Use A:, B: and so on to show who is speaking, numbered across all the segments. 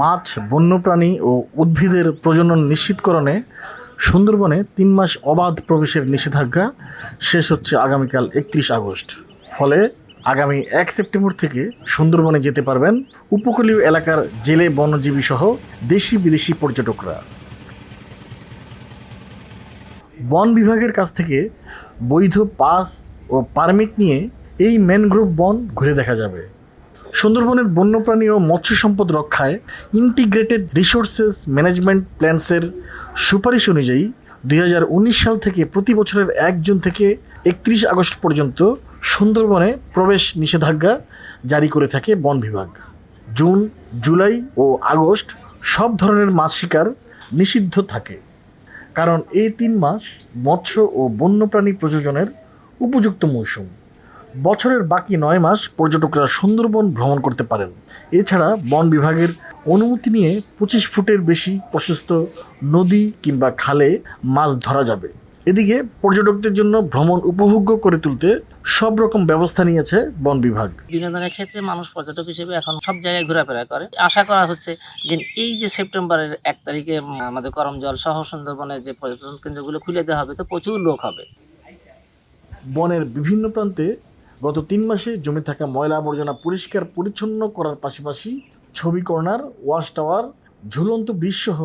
A: মাছ, বন্যপ্রাণী ও উদ্ভিদের প্রজনন নিশ্চিতকরণে সুন্দরবনে তিন মাস অবাধ প্রবেশের নিষেধাজ্ঞা শেষ হচ্ছে আগামীকাল একত্রিশ আগস্ট। ফলে আগামী এক সেপ্টেম্বর থেকে সুন্দরবনে যেতে পারবেন উপকূলীয় এলাকার জেলে বনজীবী সহ দেশি বিদেশি পর্যটকরা। বন বিভাগের কাছ থেকে বৈধ পাস ও পারমিট নিয়ে এই ম্যানগ্রোভ বন ঘুরে দেখা যাবে। সুন্দরবনের বন্যপ্রাণী ও মৎস্য সম্পদ রক্ষায় ইন্টিগ্রেটেড রিসোর্সেস ম্যানেজমেন্ট প্ল্যান্সের সুপারিশ অনুযায়ী দুই হাজার উনিশ সাল থেকে প্রতি বছরের এক জুন থেকে একত্রিশ আগস্ট পর্যন্ত সুন্দরবনে প্রবেশ নিষেধাজ্ঞা জারি করে থাকে বন বিভাগ। জুন, জুলাই ও আগস্ট সব ধরনের মাছ শিকার নিষিদ্ধ থাকে। কারণ এই তিন মাস মৎস্য ও বন্যপ্রাণী প্রযোজনের উপযুক্ত মৌসুম। বছরের বাকি নয় মাস পর্যটকরা সুন্দরবন ভ্রমণ করতে পারেন। এছাড়া বন বিভাগের অনুমতি নিয়ে পঁচিশ ফুটের বেশি প্রশস্ত নদী কিংবা খালে মাছ ধরা যাবে। এদিকে পর্যটকদের জন্য ভ্রমণ উপভোগ্য করে তুলতে সব রকম ব্যবস্থা নিয়েছে বন বিভাগ।
B: বিনোদনের ক্ষেত্রে মানুষ পর্যটক হিসেবে এখন সব জায়গায় ঘোরাফেরা করে। আশা করা হচ্ছে যে এই যে সেপ্টেম্বরের এক তারিখে আমাদের করমজল সহ সুন্দরবনের যে পর্যটন কেন্দ্রগুলো খুলে দেওয়া হবে তো প্রচুর লোক হবে।
A: বনের বিভিন্ন প্রান্তে গত তিন মাসে জমে থাকা ময়লা আবর্জনা পরিষ্কার পরিচ্ছন্ন করার পাশাপাশি ছবি কর্নার, ওয়াশ টাওয়ার, ঝুলন্ত ব্রিজ সহ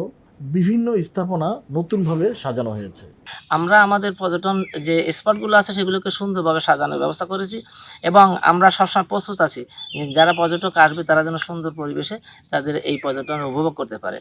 A: বিভিন্ন স্থাপনা নতুনভাবে সাজানো হয়েছে।
B: আমরা আমাদের পর্যটন যে স্পটগুলো আছে সেগুলোকে সুন্দরভাবে সাজানোর ব্যবস্থা করেছি এবং আমরা সবসময় প্রস্তুত আছি যারা পর্যটক আসবে তারা যেন সুন্দর পরিবেশে তাদের এই পর্যটন উপভোগ করতে পারে।